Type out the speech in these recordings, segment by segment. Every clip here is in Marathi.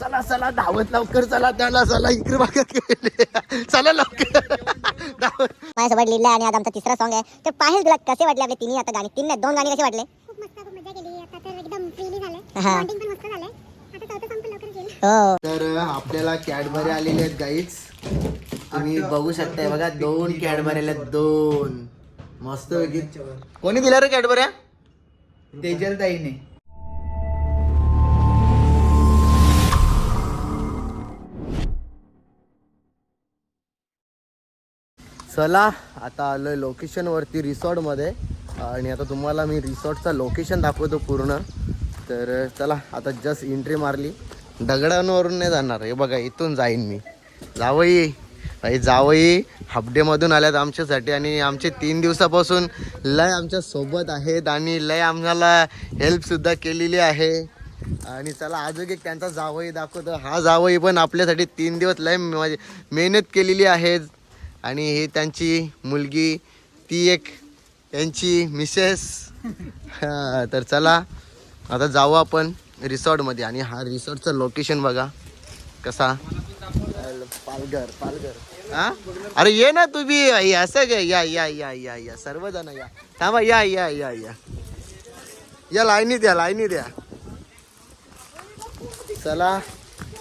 चला चला धावत लवकर चला त्याला चला इकडे बघा गेले. चला लवकर. धावत. माझ्यासोबत लिहिलं आणि आज आमचा तिसरा सॉन्ग आहे. ते पाहेच तुला कसे वाटले आपले तिन्ही आता गाणी? तीन नाही दोन गाणी कसे वाटले? खूप मस्त खूप मजा केली. आता तर एकदम फ्रीली झालं हा. बॉन्डिंग पण मस्त झालंय. आता चौथं सॉन्ग पण लवकर येईल. हो. तर आपल्याला कॅडबरी आलेले आहेत गाईच तुम्ही बघू शकताय बघा दोन कॅडबरी आल्या दोन. मस्त कोणी दिल्या रे कॅडबऱ्या? तेजल ताईने चला आता आलो आहे लोकेशनवरती रिसॉर्टमध्ये आणि आता तुम्हाला मी रिसॉर्टचा लोकेशन दाखवतो पूर्ण. तर चला आता जस्ट एंट्री मारली. दगडांवरून नाही जाणार. हे बघा इथून जाईन मी. जावई. भाई जावई. हाफडेमधून आल्यात आमच्यासाठी आणि आमचे तीन दिवसापासून लय आमच्यासोबत आहेत आणि लय आम्हाला हेल्पसुद्धा केलेली आहे. आणि चला अजून एक त्यांचा जावई दाखवतो. हा जावई पण आपल्यासाठी तीन दिवस लय म्हणजे मेहनत केलेली आहे. आणि ही त्यांची मुलगी ती एक त्यांची मिसेस. तर चला आता जाऊ आपण रिसॉर्टमध्ये आणि हा रिसॉर्टचं लोकेशन बघा. कसा? पालघर पालघर. हा? अरे ये ना तू बी हे असं काय? या या या या या सर्वजण या. थांबा या या या या. या लाईनीत या लाईनीत या. चला.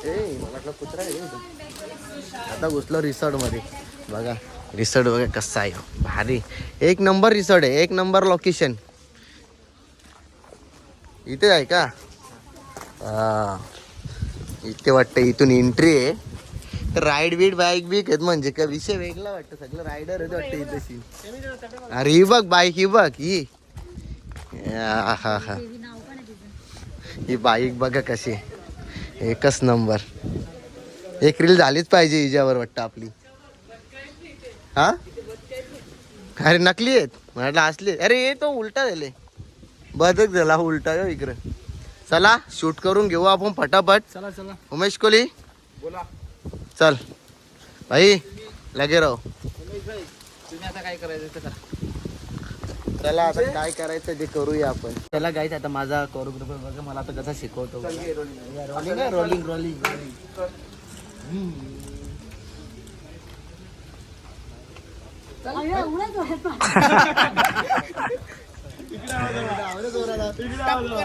ए मला कुत्रा. आता घुसलो रिसॉर्टमध्ये बघा रिसॉर्ट बघा कसा आहे. हो. भारी. एक नंबर रिसॉर्ट आहे एक नंबर लोकेशन इथे आहे का? हा. इथे वाटतं इथून एंट्री आहे. राईड बीड बाईक बीक आहेत म्हणजे का विषय वेगळा वाटतं. सगळं रायडर आहेत वाटतं इथेशी अरे ही बघ बाईक ही बघ ही. हा हा हा. ही बाईक बघा कशी एकच नंबर. एक रील झालीच पाहिजे हिच्यावर वाटतं आपली. हा? अरे नकली आहेत. म्हटलं असले. अरे हे तो उलटा झाले. बदक झाला उलटा हो इकडं. चला शूट करून घेऊ आपण फटाफट. चला चला. उमेश कोहली? बोला. चल. भाई लगे राहो. तुम्ही आता काय करायचं ते करा. चला आता काय करायचं ते करूया आपण. चला गाईच आता माझा कोरिओग्राफर बघा मला आता कसा शिकवतो. रोलिंग रोलिंग रोलिंग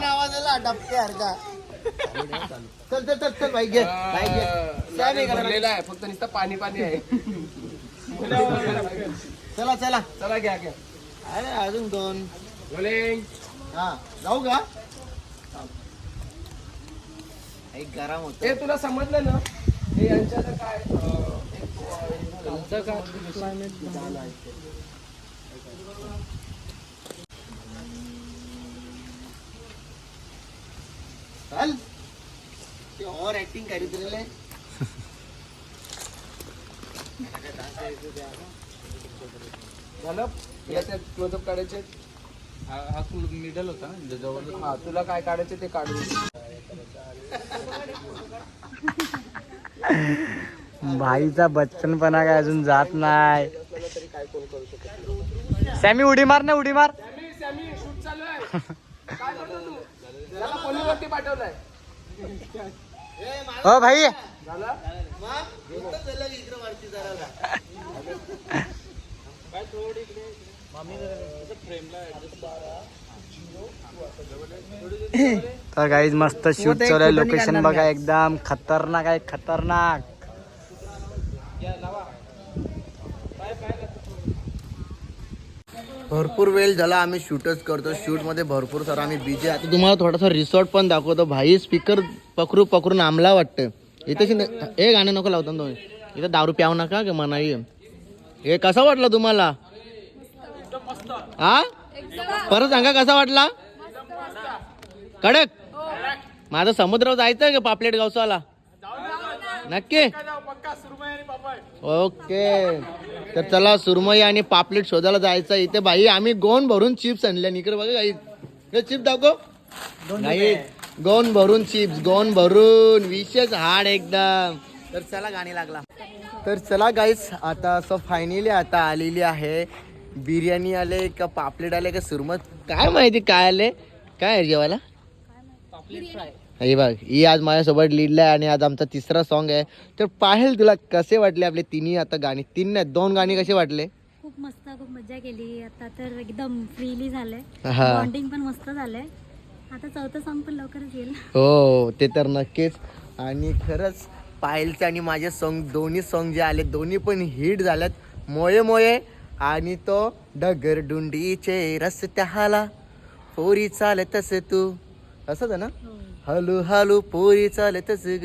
आवाज आला डबक्यासारखा. चल चल चल चल बाईक घे बाईक घे. सॅम आहे का? भरलेला आहे फक्त नुसतं पाणी पाणी आहे. चला चला. चला घ्या घ्या. अरे अजून दोन. रोलिंग हा जाऊ का? एक गरम होत. हे तुला समजलं ना? हे यांच्या काय अं, ते और ऍक्टिंग करीत राहिले. झालं? याच्यात क्लोजअप काढायचे? हा मिडल होता म्हणजे जवळ हा तुला काय काढायचे ते काढू भाईचा बचपनपणा काय अजून जात नाही. सॅमी उडी मार ना उडी मार. सॅमी सॅमी शूट चालू आहे. काय करतो तू? त्याला पोलीवरती पाठवलंय. हो भाई. झालं? तर गाईज मस्त शूट चालू आहे. लोकेशन बघा एकदम खतरनाक आहे खतरनाक. भरपूर वेळ झाला आम्ही शूटच करतो. शूटमध्ये भरपूर सर आम्ही बिझी आता तुम्हाला थोडासा रिसॉर्ट पण दाखवतो. भाई स्पीकर पकडू पकडून आमला वाटतं इथे हे गाणं नको लावतो ना तुम्ही. इथं दारू प्याव नका की मनाई. हे कसा वाटला तुम्हाला? हा? परत सांगा कसा वाटला? कडक. माझा समुद्रावर जायचं का पापलेट गावसाला? नक्की? ओके. तर चला सुरमई आणि पापलेट शोधायला जायचं इथे बाई आम्ही गोन भरून चिप्स आणल्या. इकडे बघा काही. हे चिप्स दाखव. नाही गोन भरून चिप्स गोन भरून. विशेष हाड एकदम. तर चला गाणी लागला. तर चला गाईस आता असं फायनली आता आलेली आहे. बिर्याणी आले का पापलेट आले का सुरमत काय माहिती काय आले? काय आहे जेवायला? हे बघ ही आज माझ्यासोबत लीडला आहे आणि आज आमचा तिसरा सॉन्ग आहे. तर पाहेल तुला कसे वाटले आपले तिन्ही आता गाणी? तीन नाही दोन गाणी कसे वाटले? खूप मस्त खूप मजा केली. आता तर एकदम फ्रीली झालंय. हा बॉन्डिंग पण मस्त झालंय. आता चौथं सॉन्ग पण लवकरच येईल. हो ते तर नक्कीच. आणि खरंच पायलचे आणि माझे सॉन्ग दोन्ही सॉन्ग जे आले दोन्ही पण हिट झाल्यात मोये मोये. आणि तो डगर डुंडीचे रस्त्याला पोरी चालतस तू. असंच आहे ना? हलू हलू पोरी चालतस ग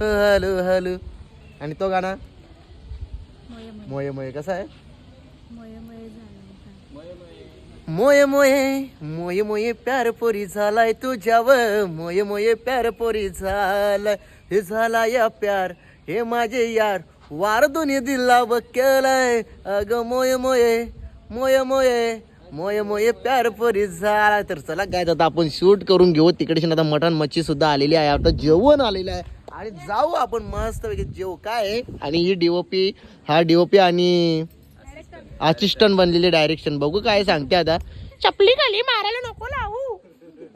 हलू हलू. आणि तो गाणं? मोये मोये. कसा आहे? मोये मोये मोये मोये. मोये मोये प्यार पोरी झालाय तुझ्यावर. मोये मोये प्यार पोरी झालाय. हे झाला या प्यार. हे माझे यार. वार दोन्ही दिला व केलाय अग मोये मोये. मोये मोये. मोये मोये प्यार पोरी झाला. तर चला काय आता आपण शूट करून घेऊ. तिकडे आता मटण मच्छी सुद्धा आलेली आहे. आता जेवण आलेलं आहे. आणि जाऊ आपण मस्त जेव काय आहे? आणि ही डीओपी हा डीओपी आणि असिस्टंट बनलेले डायरेक्शन बघू काय सांगते आता. चपली खाली मारायला नको लावू.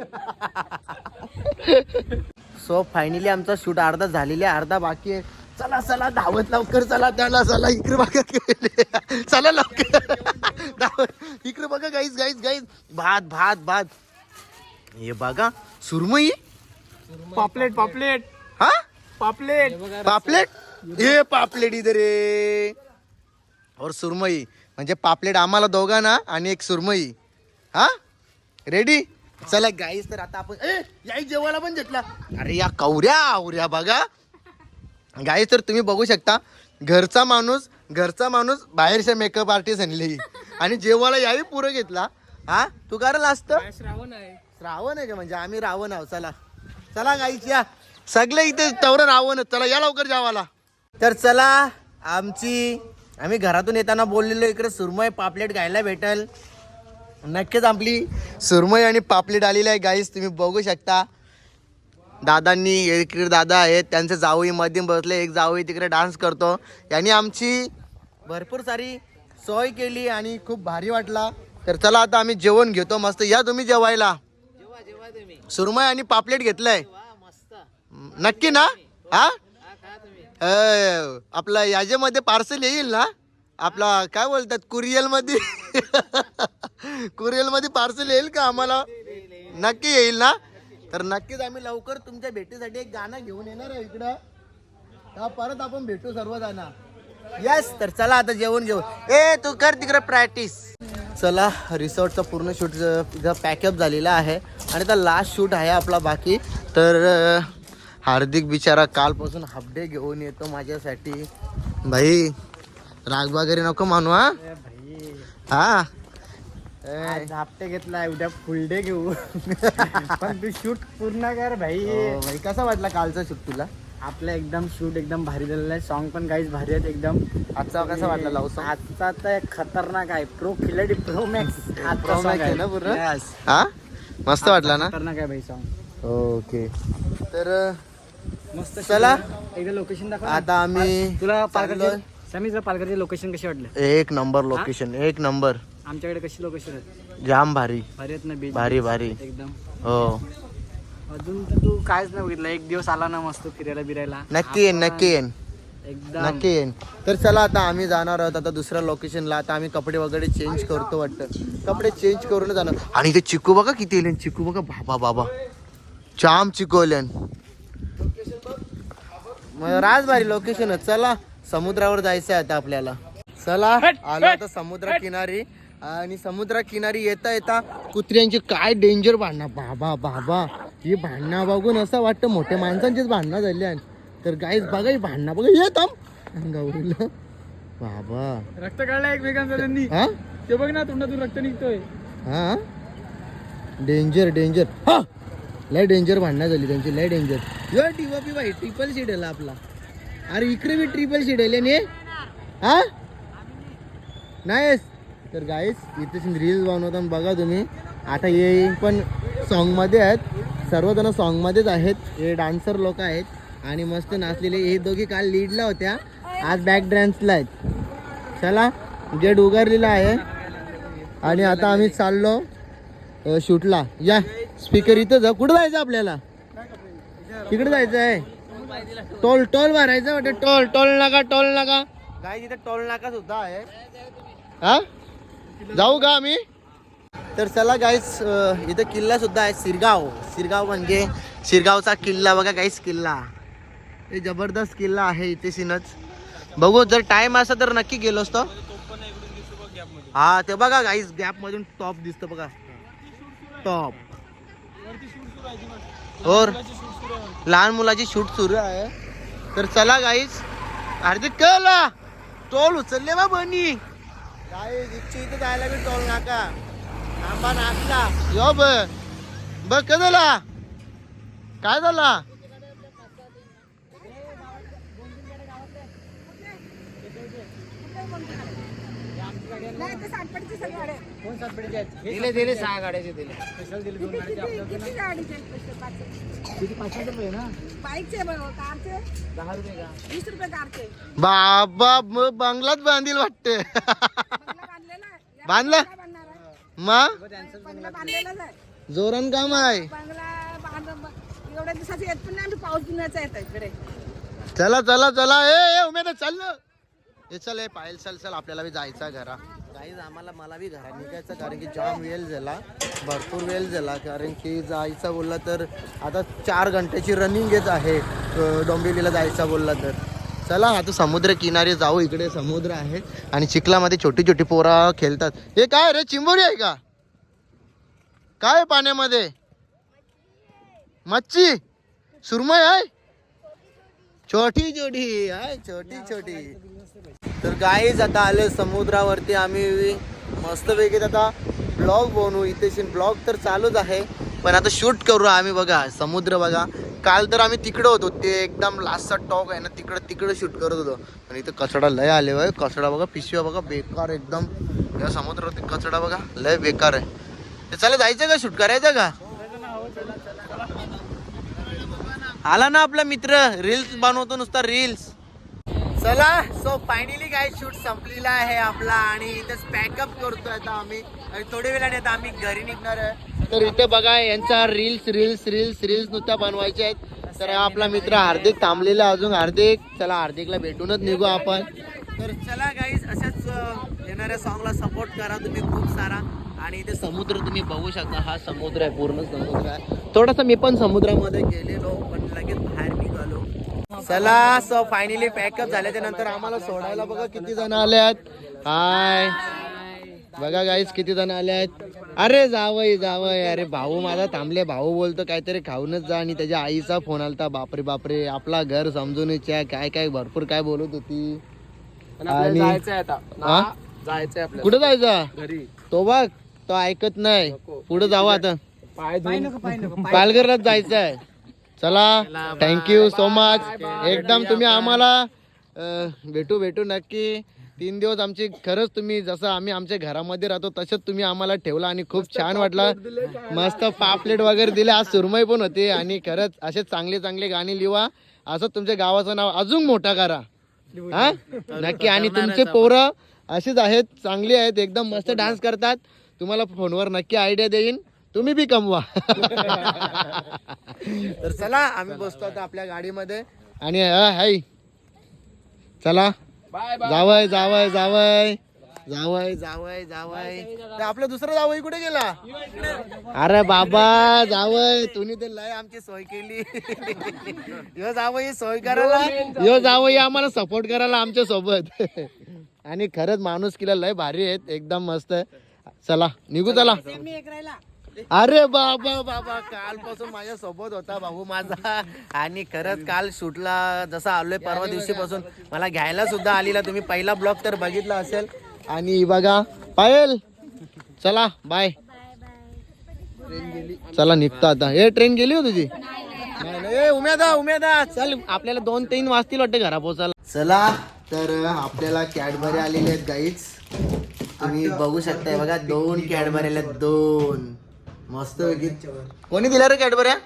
सो फायनली आमचा शूट अर्धा झालेला आहे. अर्धा बाकी आहे. चला चला धावत लवकर चला त्याला चला इकडे बघा. चला लवकर. धावत. इकडे बघा गाईज गाईज गाईज भात भात भात. हे बघा सुरमई? पापलेट पापलेट. हा? पापलेट. पापलेट? हे पापलेट इधर रे. और सुरमई. म्हणजे पापलेट आम्हाला दोघांना आणि एक सुरमई. हा? रेडी चला गाईस तर आता आपण ए याई जेवायला पण घेतला. अरे या कवऱ्या आवऱ्या बघा. गाईस तर तुम्ही बघू शकता घरचा माणूस घरचा माणूस बाहेरच्या मेकअप आर्टिस्ट आणली. आणि जेवायला याही पुरं घेतला. हा? तू करायला असतं? श्रावण आहे. रावण आहे का म्हणजे? आम्ही रावण आहो चला. चला गाईच या. सगळे इथे तवर रावण चला या लवकर जावाला तर चला आमची आम्ही घरातून येताना बोललेलो इकडे सुरमई पापलेट घ्यायला भेटल. नक्कीच आपली सुरमई आणि पापलेट आलेली आहे गाईस तुम्ही बघू शकता. दादांनी इकडे दादा आहेत त्यांचे जावई मध्ये बसले एक जावई तिकडे डान्स करतो. यांनी आमची भरपूर सारी सोय केली आणि खूप भारी वाटला. तर चला आता आम्ही जेवण घेतो मस्त. या तुम्ही जेवायला. सुरमय आणि पापलेट घेतलंय. नक्की ना? हा? आपला याच्यामध्ये पार्सल येईल ना? आपला काय बोलतात कुरियलमध्ये? मध्ये मध्ये पार्सल येईल का आम्हाला? नक्की येईल ना? तर नक्कीच आम्ही लवकर तुमच्या भेटीसाठी एक गाणं घेऊन येणार आहे इकडं. तेव्हा परत आपण भेटू सर्वजण. येस तर चला आता जेवण घेऊ. ए तू कर तिकडे प्रॅक्टिस चला रिसॉर्टचा पूर्ण शूट इथं पॅकअप झालेला आहे. आणि आता लास्ट शूट आहे आपला बाकी. तर हार्दिक बिचारा कालपासून हाफडे घेऊन येतो माझ्यासाठी. भाई राग वगैरे नको मानू हा? हप्ते घेतलाय उद्या फुल डे घेऊ. पण तू शूट पूर्ण कर भाई. हो, भाई कसा वाटला कालचा शूट तुला? आपलं एकदम शूट एकदम भारी झालेलं आहे. सॉन्ग पण काहीच भारी आहेत एकदम. आजचा कसा वाटला लव सॉन्ग आजचा तर खतरनाक आहे. प्रो खिलाडी प्रो मॅक्स Pro Max आहे ना पूर्ण? हा? मस्त वाटला ना? खतरनाक आहे भाई सॉन्ग ओके तर मस्त चला. एकदा लोकेशन दाखव. आता आम्ही तुला. पालघरचे समीच पालघरचे लोकेशन कसे वाटले? एक नंबर लोकेशन एक नंबर. आमच्याकडे कशी लोकेशन आहेत? जाम भारी. भारी आहेत ना बीच भारी भारी. एकदम. हो. अजून तर तू कायच नाही बघितलं. एक दिवस आला ना मस्त फिरायला बिरायला. नक्की येईन नक्की येईन. एकदम. नक्की येईन. तर चला आता आम्ही जाणार आहोत आता दुसऱ्या लोकेशनला आता आम्ही कपडे वगैरे चेंज करतो वाटतं. कपडे चेंज करून जाणार. आणि ते चिकू बघा किती येईल. चिकू बघा बाबा बाबा. जाम चिकू येईल. राजबारी लोकेशन चला समुद्रावर जायचं आहे आता आपल्याला. चला आलो आता समुद्र किनारी. आणि समुद्र किनारी येता येता कुत्र्यांची काय डेंजर भांडणं? बाबा बाबा ही भांडणं बघून असं वाटतं मोठ्या माणसांचीच भांडणं झाली आहे तर गाईच बघा ही भांडणं बघा येत गौरीला. बाबा. रक्त काढलं एकमेकांचं त्यांनी. हा? ते बघ ना तोंडातून रक्त निघतोय. हा? डेंजर डेंजर हा! लय डेंजर भांडणं झाली त्यांची लय डेंजर यो टीवापी बाई ट्रिपल सीट आहे आपला. अरे इकडे बी ट्रिपल सीट आहे ने. हा? नाहीस. तर गाईस इथे रील्स बनवताना बघा तुम्ही आता हे पण सॉन्गमध्ये आहेत. सर्वजण सॉन्गमध्येच आहेत. हे डान्सर लोक आहेत. आणि मस्त नाचलेले. हे दोघी काल लीडला होत्या. आज बॅक डान्सला आहेत. चला गेट उगारलेला आहे. आणि आता आम्ही चाललो शूटला या स्पीकर इथं जा. कुठं जायचं आपल्याला? तिकडे जायचं आहे. टोल टोल भरायचं वाटतं. टोल टोल नाका टोल नाका. काय तिथे टोल नाका सुद्धा आहे. हा? जाऊ का आम्ही? तर चला गाईस इथे किल्ला सुद्धा आहे सिरगाव. सिरगाव म्हणजे शिरगावचा किल्ला बघा गाईस किल्ला. हे जबरदस्त किल्ला आहे इथे सीनच बघू जर टाइम असा तर नक्की गेलो असतो. हा ते बघा गाईस गॅप मधून टॉप दिसतो बघा. टॉप और लहान मुलाची शूट सुरू आहे. तर चला गाईस ते कला. टोल उचलले बा बनी. काय इच्छा इथे जायला बी टोल नाका आंबा नाचला यो ब. बघ काय झाला? काय झाला दिले दिले सहा गाड्याचे दिले. स्पेशल दिले दोन गाड्याचे किती पाचशे. रुपये ना? बाईकचे कारचे. दहा रुपये का? वीस रुपये कारचे. बाबा मग बंगलात बांधील वाटते. बांधलेला आहे. बांधला? बांधणार आहे. मग बंगला बांधलेलाच आहे. जोरण काम आहे. बंगला बांध एवढ्या दिवसाचे येत पण नाही आम्ही पाऊस पिण्याचा येत इकडे. चला चला चला. ए ए उमेद चल हे चल हे पायल चल चल. आपल्याला बी जायचं घरा. काहीच आम्हाला मला बी घरा निघायचं कारण की जाम वेळ झाला भरपूर वेळ झाला कारण की जायचं बोलला तर आता चार घंट्याची रनिंग येत आहे डोंबिवलीला जायचं बोलला तर. चला आता समुद्र किनारी जाऊ इकडे समुद्र आहे आणि चिखलामध्ये छोटी छोटी पोरा खेळतात. हे काय रे चिंबोरी आहे का? काय पाण्यामध्ये? मच्छी सुरमय आहे? छोटी छोटी आहे छोटी छोटी. तर गाईज आता आले समुद्रावरती आम्ही. मस्तपैकी आता ब्लॉग बनवू. इथे ब्लॉग तर चालूच आहे. पण आता शूट करू आम्ही बघा समुद्र बघा. काल तर आम्ही तिकडं होतो. ते एकदम लास्टचा टॉक आहे ना तिकडं तिकडं शूट करत होतो. आणि इथं कचडा लय आले बाय कचडा बघा पिशव्या बघा बेकार एकदम. या समुद्रावरती कचडा बघा लय बेकार आहे. ते चला जायचं का शूट करायचं का? आला ना आपला मित्र रील्स बनवतो नुसता रील्स चला सो फायनली काय शूट संपलेला आहे आपला आणि इथेच पॅकअप करतोय आता आम्ही. आणि थोड्या वेळाने आता आम्ही घरी निघणार आहे. तर इथे बघा यांचा रील्स रील्स रील्स रील्स नुसत्या बनवायच्या आहेत. तर आपला मित्र हार्दिक थांबलेला अजून. हार्दिक चला हार्दिकला भेटूनच निघू आपण. तर चला गाईज अशाच येणाऱ्या सॉंगला सपोर्ट करा. तुम्ही खूप सारा. आणि इथे समुद्र तुम्ही बघू शकता हा समुद्र आहे पूर्ण समुद्र आहे. थोडासा मी पण समुद्रामध्ये गेलेलो पण लगेच बाहेर निघालो. चला सो फायनली पॅकअप झाल्याच्यानंतर आम्हाला सोडायला बघा किती जण आल्यात हाय बघा गाईस किती जण आले आहेत. अरे जावय जावय अरे भाऊ माझा थांबले भाऊ बोलतो काहीतरी खाऊनच जा आणि त्याच्या आईचा फोन आलता बापरे बापरे आपला घर समजून इच्छा काय काय भरपूर काय बोलत होती. आणि जायचंय आता? जायचंय कुठं जायचा? घरी. तो बघ. तो ऐकत नाही. पुढे जाऊ आता. पालघरलाच जायचं आहे चला थँक्यू सो मच एकदम तुम्ही आम्हाला भेटू भेटू नक्की. तीन दिवस आमची खरंच तुम्ही जसं आम्ही आमच्या घरामध्ये राहतो तसंच तुम्ही आम्हाला ठेवला आणि खूप छान वाटलं. मस्त पापलेट वगैरे दिले. आज सुरमई पण होती आणि खरंच असे चांगले चांगले गाणी लिहा असं तुमच्या गावाचं नाव अजून मोठा करा. हा? नक्की. आणि तुमचे पोरं अशीच आहेत चांगली आहेत एकदम मस्त डान्स करतात. तुम्हाला फोनवर नक्की आयडिया देईन. तुम्ही बी कमवा. तर चला आम्ही बसतो आता आपल्या गाडीमध्ये. आणि अ, हाय. चला. बाय जावय जावय जावय. जावय जावय जावय. ते आपलं दुसरं जावई कुठे गेला? अरे बाबा जावय. तुम्ही ते लय आमची सोय केली. यो जावई सोय करायला. यो जावई आम्हाला सपोर्ट करायला आमच्यासोबत आणि खरंच माणूस किला लय भारी आहेत. एकदम मस्त. चला निघू चला. मी एक राहिला. अरे बाबा बाबा कालपासून माझ्या सोबत होता भाऊ माझा. आणि खरंच काल शूटला जसा आलोय परवा दिवशी पासून मला घ्यायला सुद्धा आलेला. तुम्ही पहिला ब्लॉग तर बघितला असेल. आणि बघा पायल. चला बाय. चला निघतो आता. हे ट्रेन गेली हो तुझी? नाही, नाही. ए, उमेदा उमेदा. चल आपल्याला दोन तीन वाजतील वाटते घरा पोचायला चला तर आपल्याला कॅडबरी आलेले आहेत गाईच तुम्ही बघू शकताय बघा दोन कॅडबरी आल्या दोन. मस्त कोणी दिल्या रे कॅडबऱ्या?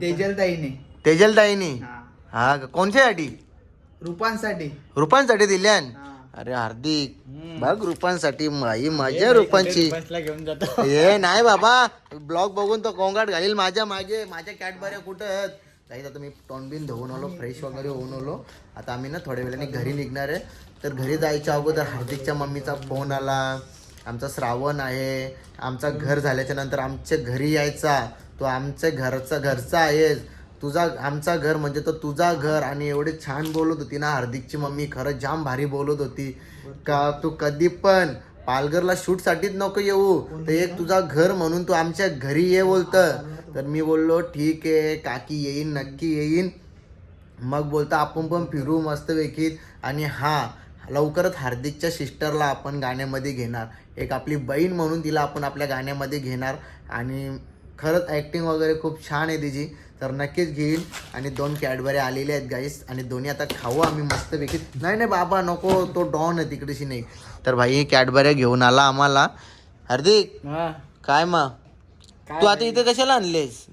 तेजल ताईने तेजल ताईनी हा का? कोणच्यासाठी? रुपांसाठी. रुपांसाठी दिल्यान? अरे हार्दिक. बघ रुपांसाठी माई मजा रुपांची. घेऊन जातो. हे नाही बाबा. ब्लॉग बघून तो कोंगाट घालील माझ्या मागे. माझ्या कॅडबऱ्या कुठं? काही आता मी तोंडबिन धुवून आलो फ्रेश वगैरे होऊन आलो. आता आम्ही ना थोड्या वेळाने घरी निघणार आहे. तर घरी जायच्या अगोदर हार्दिकच्या मम्मीचा फोन आला. आमचा श्रावण आहे. आमचा घर झाल्याच्यानंतर आमच्या घरी यायचा. तो आमच्या घरचा घरचा आहेस तुझा आमचा घर म्हणजे तो तुझा घर. आणि एवढे छान बोलत होती ना हार्दिकची मम्मी. खरं जाम भारी बोलत होती. का तू कधी पण पालघरला शूटसाठीच नको येऊ. तर एक तुझा घर म्हणून तू आमच्या घरी ये बोलतं. तर मी बोललो ठीक आहे काकी येईन नक्की येईन. मग बोलता आपण पण फिरू मस्तपैकी. आणि हां लवकरच हार्दिकच्या सिस्टरला आपण गाण्यामध्ये घेणार. एक आपली बहीण म्हणून तिला आपण आपल्या गाण्यामध्ये घेणार. आणि खरंच ॲक्टिंग वगैरे खूप छान आहे तिची. तर नक्कीच घेईल. आणि दोन कॅडबरी आलेले आहेत गाईस आणि दोन्ही आता खाऊ आम्ही मस्तपैकी. नाही नाही बाबा नको. तो डॉन आहे तिकडेशी नाही. तर भाई कॅडबऱ्या घेऊन आला आम्हाला. हार्दिक काय मग तू आता इथे कशाला आणलेस?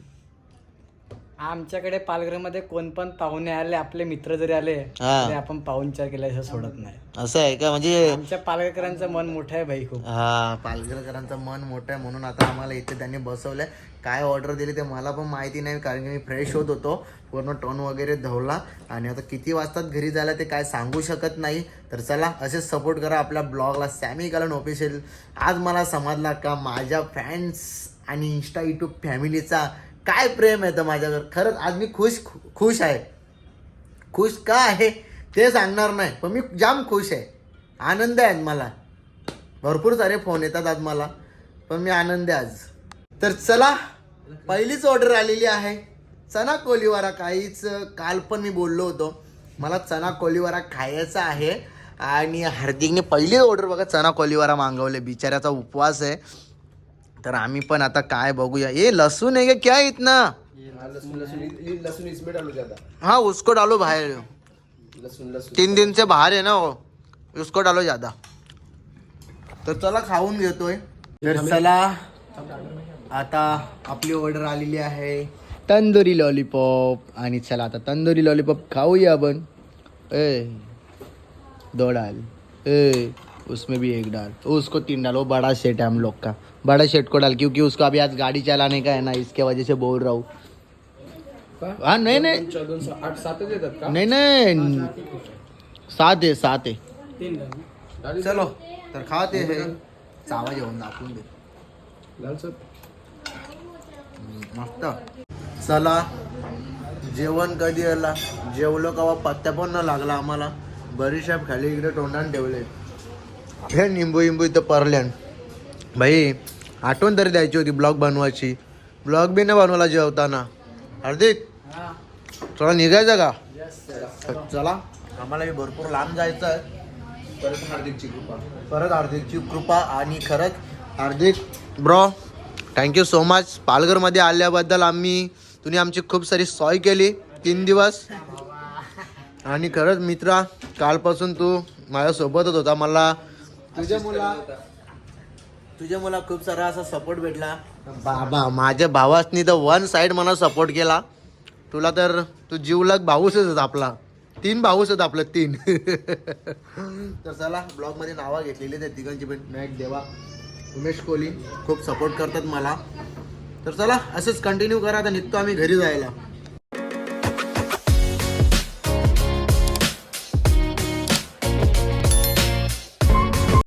आमच्याकडे पालघरमध्ये कोण पण पाहुणे आले आपले मित्र जरी आले हा. तरी आपण पाहुणचार केल्याशिवाय सोडत नाही. असं आहे का? म्हणजे आमच्या पालघरकरांचं मन मोठं आहे भाई खूप. हा. पालघरकरांचं मन मोठं आहे म्हणून आता आम्हाला इथे त्यांनी बसवलंय. काय ऑर्डर दिली ते मला पण माहिती नाही कारण की मी फ्रेश होत होतो. पूर्ण टोन वगैरे धवला. आणि आता किती वाजतात घरी जायला ते काय सांगू शकत नाही. तर चला असेच सपोर्ट करा आपल्या ब्लॉगला सॅमी कलन ऑफिशियल आज मला समजला का माझ्या फॅन्स आणि इंस्टा यूट्यूब फॅमिलीचा काय प्रेम येतं माझ्यावर? खरंच आज मी खुश खुश आहे. खुश का आहे ते सांगणार नाही पण मी जाम खुश आहे. आनंद आहे मला. भरपूर सारे फोन येतात आज मला पण मी आनंद आहे आज. तर चला पहिलीच ऑर्डर आलेली आहे. चना कोलीवारा काहीच काल पण मी बोललो होतो. मला चना कोलीवारा खायचा आहे. आणि हार्दिकने पहिली ऑर्डर बघा चना कोलीवारा मागवले. बिचाऱ्याचा उपवास आहे. तर आम्ही पण आता काय बघूया. ए लसूण आहे का? क्या है इतना इसमें डालो ज्यादा हाँ उसको डालो बाहर. तीन दिन से बाहर है ना वो उसको डालो ज्यादा. तर चला खाऊन घेतोय. तर चला आता आपली ऑर्डर आलेली आहे. तंदुरी लॉलीपॉप आणि चला आता तंदुरी लॉलीपॉप खाऊया आपण. ए दो डाल ए. उसमें भी एक डाल। उसको तीन डाल वो बड़ा सेट है हम लोग का। बड़ा सेट को डाल क्योंकि उसको अभी आज गाड़ी चलाने का है ना इसके वजह से बोल रहा हूँ। हाँ नहीं नहीं। नाही नाही। सात आहे सात आहे चलो तर खाते हे। चावा जेवण दाखवून दे। मस्त। चला जेवण कधी आला? जेवलो का पत्त्या पण न लागला आम्हाला. बरीशाप खाली इकडे तोंडाने ठेवले हे निंबू इंबू इथं परल्यान. भाई आठवण तरी द्यायची होती ब्लॉग बनवायची. ब्लॉग बी नाही बनवला जेवताना. हार्दिक चला निघायचं का? चला आम्हाला भरपूर लांब जायचं आहे. परत हार्दिकची कृपा. परत हार्दिकची कृपा आणि खरंच Hardik bro thank you so much पालघरमध्ये आल्याबद्दल आम्ही तुम्ही आमची खूप सारी सॉय केली. तीन दिवस. आणि खरंच मित्रा कालपासून तू माझ्यासोबतच होता. मला तुझ्या मुला तुझ्या मुला खूप सारा असा सपोर्ट भेटला. बाबा माझ्या भावासनी तर वन साईड मला सपोर्ट केला. तुला तर तू जीवलग भाऊसच आहेत आपला. तीन भाऊच आहेत आपलं तीन. तर चला ब्लॉगमध्ये नावं घेतलेली आहेत तिघांची पण. मॅक देवा उमेश कोहली खूप सपोर्ट करतात मला. तर चला असंच कंटिन्यू करा. आता निघतो आम्ही घरी जायला.